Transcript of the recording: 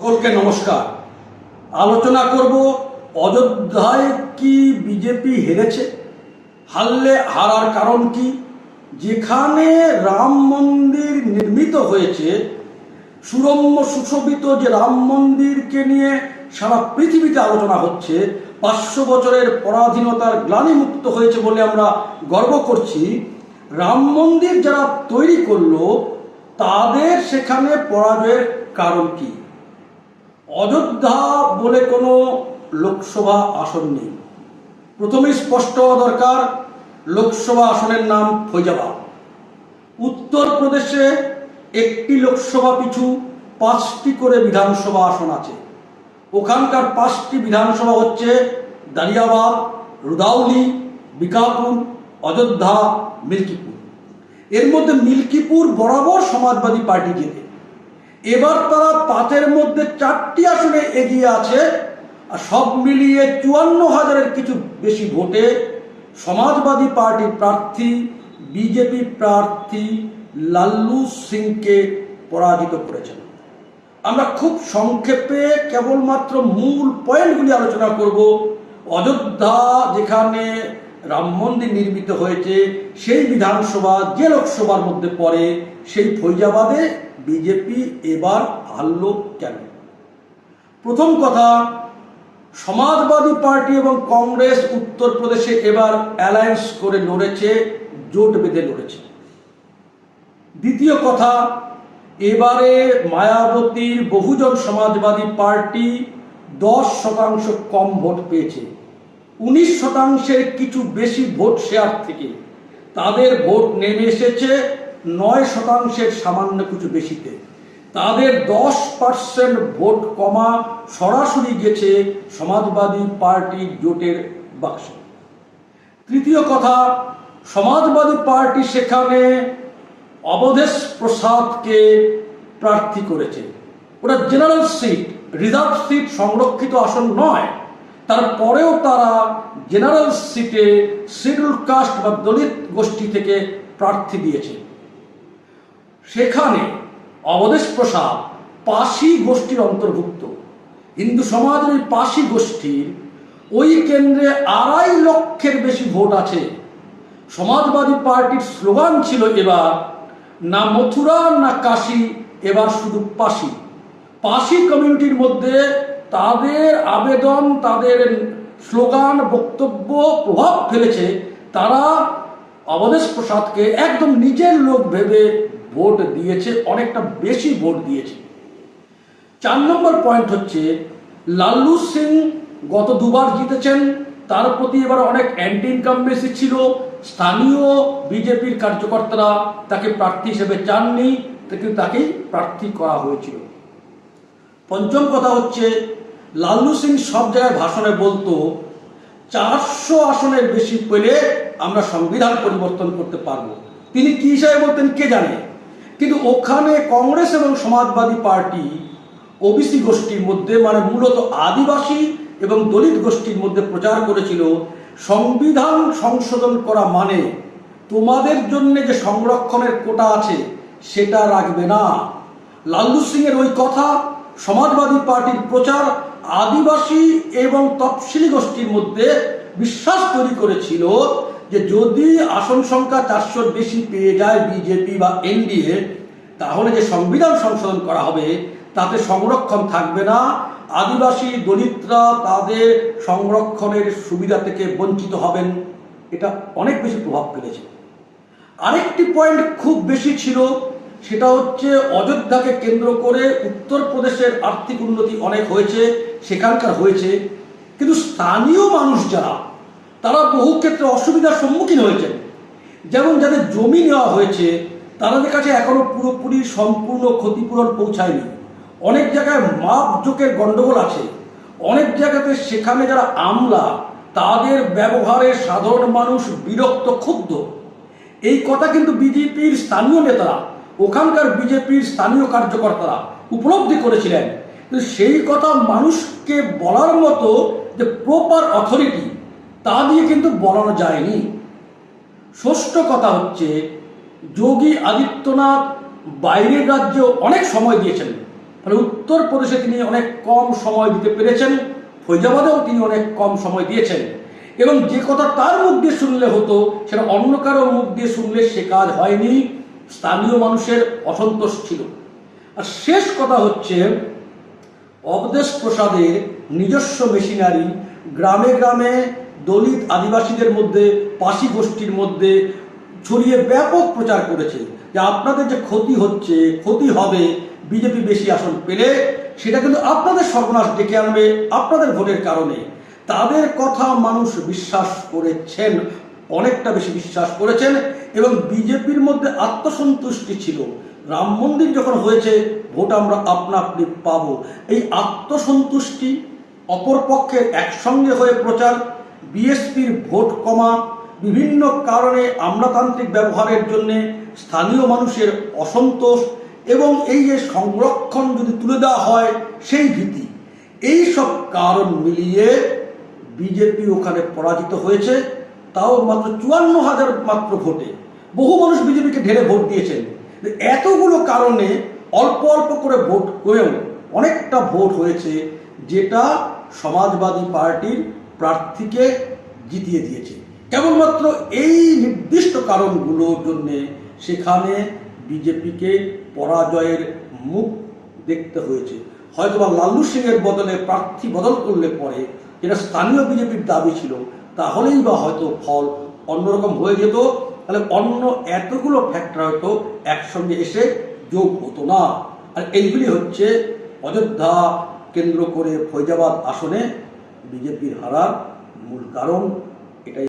সকলকে নমস্কার। আলোচনা করব অযোধ্যায় কি বিজেপি হেরেছে, হারলে হারার কারণ কি, যেখানে রাম মন্দির নির্মিত হয়েছে, সুরম্য সুশোভিত যে রাম মন্দিরকে নিয়ে সারা পৃথিবীতে আলোচনা হচ্ছে, পাঁচশো বছরের পরাধীনতার গ্লানিমুক্ত হয়েছে বলে আমরা গর্ব করছি, রাম মন্দির যারা তৈরি করল, তাদের সেখানে পরাজয়ের কারণ কি? অযোধ্যা বলে কোনো লোকসভা আসন নেই। প্রথমেই স্পষ্ট দরকার, লোকসভা আসনের নাম ফৈজাবাদ। উত্তরপ্রদেশে একটি লোকসভা পিছু পাঁচটি করে বিধানসভা আসন আছে। ওখানকার পাঁচটি বিধানসভা হচ্ছে দারিয়াবাদ, রুদাউলি বিকাপুর অযোধ্যা, মিল্কিপুর। এর মধ্যে মিল্কিপুর বরাবর সমাজবাদী পার্টি জেতে। এবার তারা পাঁচের মধ্যে চারটি আসনে এগিয়ে আছে, আর সব মিলিয়ে চুয়ান্ন হাজারের কিছু বেশি ভোটে সমাজবাদী পার্টির প্রার্থী, বিজেপি প্রার্থী লাল্লু সিংকে পরাজিত করেছেন। আমরা খুব সংক্ষেপে কেবলমাত্র মূল পয়েন্টগুলি আলোচনা করব। অযোধ্যা, যেখানে রাম মন্দির নির্মিত হয়েছে, সেই বিধানসভা, যে লোকসভার মধ্যে পড়ে, সেই ফৈজাবাদে বিজেপি এবার হারল কেন? প্রথম কথা, সমাজবাদী পার্টি এবং কংগ্রেস উত্তরপ্রদেশে এবার অ্যালায়েন্স করে লড়েছে, জোট বেঁধে লড়েছে। দ্বিতীয় কথা, এবারে মায়াবতীর বহুজন সমাজবাদী পার্টি দশ শতাংশ কম ভোট পেয়েছে। উনিশ শতাংশের কিছু বেশি ভোট শেয়ার থেকে তাদের ভোট নেমে এসেছে নয় শতাংশের সামান্য কিছু বেশিতে। তাদের দশ পার্সেন্ট ভোট কমা সরাসরি গেছে সমাজবাদী পার্টি জোটের বাক্সে। তৃতীয় কথা, সমাজবাদী পার্টি সেখানে অবধেশ প্রসাদকে প্রার্থী করেছে। ওটা জেনারেল সিট, রিজার্ভ সিট সংরক্ষিত আসন নয়। তারপরেও তারা জেনারেল সিটে শিডিউল কাস্ট বা দলিত গোষ্ঠী থেকে প্রার্থী দিয়েছে। সেখানে অবধেশ প্রসাদ পাশি গোষ্ঠীর অন্তর্ভুক্ত। হিন্দু সমাজের ওই পাশি গোষ্ঠীর ওই কেন্দ্রে আড়াই লক্ষের বেশি ভোট আছে। সমাজবাদী পার্টির স্লোগান ছিল এবার, না মথুরা, না কাশি, এবার শুধু পাশি। পাশি কমিউনিটির মধ্যে তাদের আবেদন, তাদের স্লোগান, বক্তব্য প্রভাব ফেলেছে। তারা অবধেশ প্রসাদকে একদম নিজের লোক ভেবে ভোট দিয়েছে, অনেকটা বেশি ভোট দিয়েছে। চার নম্বর পয়েন্ট হচ্ছে, লাল্লু সিং গত দুবার জিতেছেন, তার প্রতি এবার অনেক অ্যান্টি ইনকাম ইনকামবেসি ছিল। স্থানীয় বিজেপির কার্যকর্তারা তাকে প্রার্থী হিসেবে চাননি কিন্তু তাকেই প্রার্থী করা হয়েছিল। পঞ্চম কথা হচ্ছে, লাল্লু সিং সব জায়গায় ভাষণে বলতো, চারশো আসনের বেশি পেলে আমরা সংবিধান পরিবর্তন করতে পারব। তিনি কি হিসাবে বলতেন কে জানে? কিন্তু ওখানে কংগ্রেস এবং সমাজবাদী পার্টি, ওবিসি গোষ্ঠীর মধ্যে মানে মূলত আদিবাসী এবং দলিত গোষ্ঠীর মধ্যে প্রচার করেছিল, সংবিধান সংশোধন করা মানে তোমাদের জন্য যে সংরক্ষণের কোটা আছে, সেটা রাখবে না। লাল্লু সিংয়ের ওই কথা, সমাজবাদী পার্টির প্রচার আদিবাসী এবং তফসিলি গোষ্ঠীর মধ্যে বিশ্বাস তৈরি করেছিল যে যদি আসন সংখ্যা চারশোর বেশি পেয়ে যায় বিজেপি বা এনডিএ, তাহলে যে সংবিধান সংশোধন করা হবে, তাতে সংরক্ষণ থাকবে না। আদিবাসী দলিতরা তাদের সংরক্ষণের সুবিধা থেকে বঞ্চিত হবেন। এটা অনেক বেশি প্রভাব ফেলেছে। আরেকটি পয়েন্ট খুব বেশি ছিল, সেটা হচ্ছে অযোধ্যাকে কেন্দ্র করে উত্তরপ্রদেশের আর্থিক উন্নতি অনেক হয়েছে, সেখানকার হয়েছে। কিন্তু স্থানীয় মানুষ যারা তারা বহু ক্ষেত্রে অসুবিধার সম্মুখীন হয়েছেন যেমন যাদের জমি নেওয়া হয়েছে, তাদের কাছে এখনও পুরোপুরি সম্পূর্ণ ক্ষতিপূরণ পৌঁছায়নি। অনেক জায়গায় মাপ জোকের গণ্ডগোল আছে। অনেক জায়গাতে সেখানে যারা আমলা, তাদের ব্যবহারে সাধারণ মানুষ বিরক্ত, ক্ষুব্ধ। এই কথা কিন্তু বিজেপির স্থানীয় নেতারা, ওখানকার বিজেপির স্থানীয় কার্যকর্তারা উপলব্ধি করেছিলেন। সেই কথা মানুষকে বলার মতো যে প্রপার অথরিটি তা দিয়ে কিন্তু বলানো যায়নি। ষষ্ঠ কথা হচ্ছে, যোগী আদিত্যনাথ বাইরের রাজ্যেও অনেক সময় দিয়েছেন। ফলে উত্তরপ্রদেশে তিনি অনেক কম সময় দিতে পেরেছেন, ফৈজাবাদেও তিনি অনেক কম সময় দিয়েছেন। এবং যে কথা তার মুখ দিয়ে শুনলে হতো, সেটা অন্য কারও মুখ দিয়ে শুনলে সে কাজ হয়নি, স্থানীয় মানুষের অসন্তোষ ছিল। আর শেষ কথা হচ্ছে, অবদেশ প্রসাদের নিজস্ব মেশিনারি গ্রামে গ্রামে দলিত আদিবাসীদের মধ্যে, পাশি গোষ্ঠীর মধ্যে ছড়িয়ে ব্যাপক প্রচার করেছে যে আপনাদের যে ক্ষতি হচ্ছে, ক্ষতি হবে, বিজেপি বেশি আসন পেলে সেটা কিন্তু আপনাদের সর্বনাশ ডেকে আনবে আপনাদের ভোটের কারণে। তাদের কথা মানুষ বিশ্বাস করেছেন, অনেকটা বেশি বিশ্বাস করেছেন এবং বিজেপির মধ্যে আত্মসন্তুষ্টি ছিল। রাম মন্দির যখন হয়েছে, ভোট আমরা আপনা আপনি পাবো। এই আত্মসন্তুষ্টি অপরপক্ষের একসঙ্গে হয়ে প্রচার বিএসপির ভোট কমা বিভিন্ন কারণে আমলাতান্ত্রিক ব্যবহারের জন্যে স্থানীয় মানুষের অসন্তোষ এবং এই যে সংরক্ষণ যদি তুলে দেওয়া হয়, সেই ভীতি। এই সব কারণ মিলিয়ে বিজেপি ওখানে পরাজিত হয়েছে। তাও মাত্র চুয়ান্ন হাজার মাত্র ভোটে। বহু মানুষ বিজেপিকে ঢেলে ভোট দিয়েছেন। এতগুলো কারণে অল্প অল্প করে ভোট করেও অনেকটা ভোট হয়েছে, যেটা সমাজবাদী পার্টির প্রার্থীকে জিতিয়ে দিয়েছে। কেবলমাত্র এই নির্দিষ্ট কারণগুলোর জন্যে সেখানে বিজেপিকে পরাজয়ের মুখ দেখতে হয়েছে। হয়তোবা লাল্লু সিংয়ের বদলে প্রার্থী বদল করলে পরে যেটা স্থানীয় বিজেপির দাবি ছিল, তাহলেই বা হয়তো ফল অন্যরকম হয়ে যেত। তাহলে অন্য এতগুলো ফ্যাক্টর হয়তো একসঙ্গে এসে যোগ হতো না। আর এইগুলি হচ্ছে অযোধ্যা কেন্দ্র করে ফৈজাবাদ আসনে বিজেপির হারার মূল কারণ এটাই